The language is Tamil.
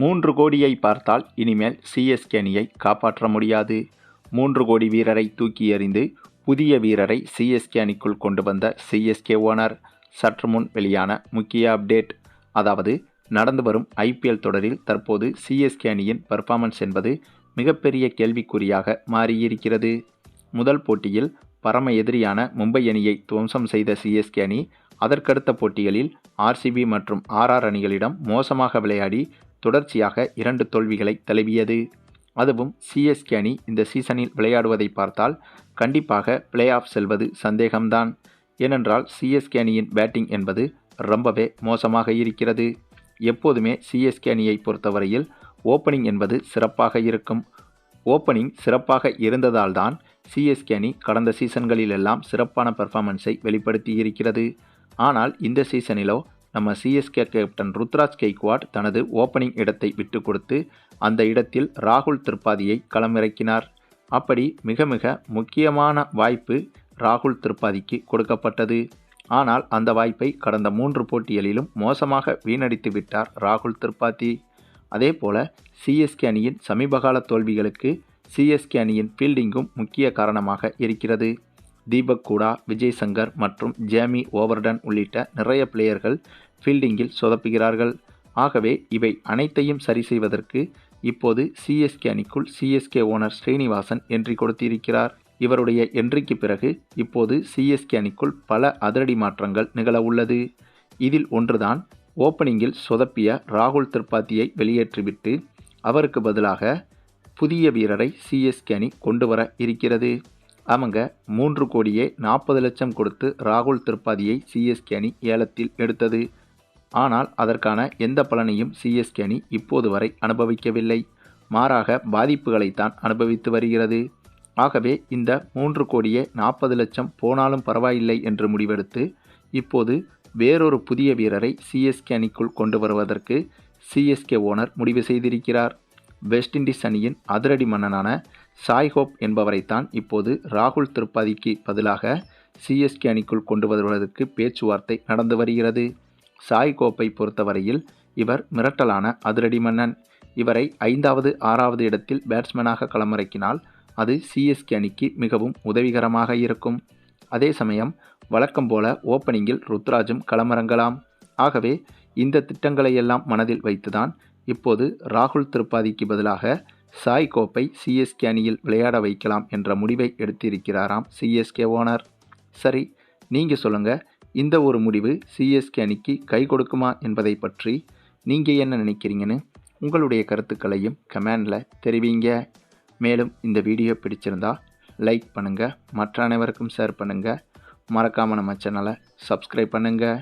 மூன்று கோடியை பார்த்தால் இனிமேல் சிஎஸ்கே அணியை காப்பாற்ற முடியாது. மூன்று கோடி வீரரை தூக்கி எறிந்து புதிய வீரரை சிஎஸ்கே அணிக்குள் கொண்டு வந்த சிஎஸ்கே ஓனர். சற்று முன் வெளியான முக்கிய அப்டேட். அதாவது நடந்து வரும் ஐபிஎல் தொடரில் தற்போது சிஎஸ்கே அணியின் பெர்ஃபார்மன்ஸ் என்பது மிகப்பெரிய கேள்விக்குறியாக மாறியிருக்கிறது. முதல் போட்டியில் பரம எதிரியான மும்பை அணியை துவம்சம் செய்த சிஎஸ்கே அணி அதற்கடுத்த போட்டிகளில் ஆர்சிபி மற்றும் ஆர்ஆர் அணிகளிடம் மோசமாக விளையாடி தொடர்ச்சியாக இரண்டு தோல்விகளை தழுவியது. அதுவும் சிஎஸ்கே அணி இந்த சீசனில் விளையாடுவதை பார்த்தால் கண்டிப்பாக பிளே ஆஃப் செல்வது சந்தேகம்தான். ஏனென்றால் சிஎஸ்கே அணியின் பேட்டிங் என்பது ரொம்பவே மோசமாக இருக்கிறது. எப்போதுமே சிஎஸ்கே அணியை பொறுத்தவரையில் ஓப்பனிங் என்பது சிறப்பாக இருக்கும். ஓப்பனிங் சிறப்பாக இருந்ததால்தான் சிஎஸ்கே அணி கடந்த சீசன்களிலெல்லாம் சிறப்பான பெர்ஃபார்மன்ஸை வெளிப்படுத்தி இருக்கிறது ஆனால் இந்த சீசனிலோ நம்ம சிஎஸ்கே கேப்டன் ருத்ராஜ் கெய்க்வாட் தனது ஓப்பனிங் இடத்தை விட்டு கொடுத்து அந்த இடத்தில் ராகுல் திரிபாதியை களமிறக்கினார். அப்படி மிக மிக முக்கியமான வாய்ப்பு ராகுல் திரிபாதிக்கு கொடுக்கப்பட்டது. ஆனால் அந்த வாய்ப்பை கடந்த மூன்று போட்டிகளிலும் மோசமாக வீணடித்து விட்டார் ராகுல் திரிபாதி. அதே போல சிஎஸ்கே அணியின் சமீபகால தோல்விகளுக்கு சிஎஸ்கே அணியின் ஃபீல்டிங்கும் முக்கிய காரணமாக இருக்கிறது. தீபக் கூடா விஜய் சங்கர் மற்றும் ஜேமி ஓவர்டன் உள்ளிட்ட நிறைய பிளேயர்கள் ஃபீல்டிங்கில் சொதப்புகிறார்கள். ஆகவே இவை அனைத்தையும் சரி செய்வதற்கு இப்போது சிஎஸ்கே அணிக்குள் சிஎஸ்கே ஓனர் ஸ்ரீனிவாசன் என்ட்ரி கொடுத்திருக்கிறார். இவருடைய என்ட்ரிக்கு பிறகு இப்போது சிஎஸ்கே அணிக்குள் பல அதிரடி மாற்றங்கள் நிகழ உள்ளது. இதில் ஒன்றுதான் ஓப்பனிங்கில் சொதப்பிய ராகுல் திரிபாத்தியை வெளியேற்றிவிட்டு அவருக்கு பதிலாக புதிய வீரரை சிஎஸ்கே அணி கொண்டு வர இருக்கிறது. ஆமாங்க மூன்று கோடியே நாற்பது லட்சம் கொடுத்து ராகுல் திரிபாதியை சிஎஸ்கே அணி ஏலத்தில் எடுத்தது. ஆனால் அதற்கான எந்த பலனையும் சிஎஸ்கே அணி இப்போது வரை அனுபவிக்கவில்லை. மாறாக பாதிப்புகளைத்தான் அனுபவித்து வருகிறது. ஆகவே இந்த மூன்று கோடியே நாற்பது லட்சம் போனாலும் பரவாயில்லை என்று முடிவெடுத்து இப்போது வேறொரு புதிய வீரரை சிஎஸ்கே அணிக்குள் கொண்டு வருவதற்கு சிஎஸ்கே ஓனர் முடிவு செய்திருக்கிறார். வெஸ்ட் இண்டீஸ் அணியின் அதிரடி மன்னனான சாய் ஹோப் என்பவரைத்தான் இப்போது ராகுல் திரிபாதிக்கு பதிலாக சிஎஸ்கே அணிக்குள் கொண்டு வருவதற்கு பேச்சுவார்த்தை நடந்து வருகிறது. சாய் கோப்பை பொறுத்தவரையில் இவர் மிரட்டலான அதிரடி மன்னன். இவரை ஐந்தாவது ஆறாவது இடத்தில் பேட்ஸ்மேனாக களமிறக்கினால் அது சிஎஸ்கே அணிக்கு மிகவும் உதவிகரமாக இருக்கும். அதே சமயம் வழக்கம் போல ஓப்பனிங்கில் ருத்ராஜும் களமிறங்கலாம். ஆகவே இந்த திட்டங்களையெல்லாம் மனதில் வைத்துதான் இப்போது ராகுல் திரிபாதிக்கு பதிலாக சாய் கோப்பை சிஎஸ்கே அணியில் விளையாட வைக்கலாம் என்ற முடிவை எடுத்திருக்கிறாராம் சிஎஸ்கே ஓனர். சரி நீங்கள் சொல்லுங்கள் இந்த ஒரு முடிவு சிஎஸ்கே அணிக்கு கை கொடுக்குமா என்பதை பற்றி நீங்கள் என்ன நினைக்கிறீங்கன்னு உங்களுடைய கருத்துக்களையும் கமெண்டில் தெரிவிங்க. மேலும் இந்த வீடியோ பிடிச்சிருந்தா லைக் பண்ணுங்கள் மற்ற அனைவருக்கும் ஷேர் பண்ணுங்கள் மறக்காமல் நம்ம சேனலை சப்ஸ்கிரைப் பண்ணுங்கள்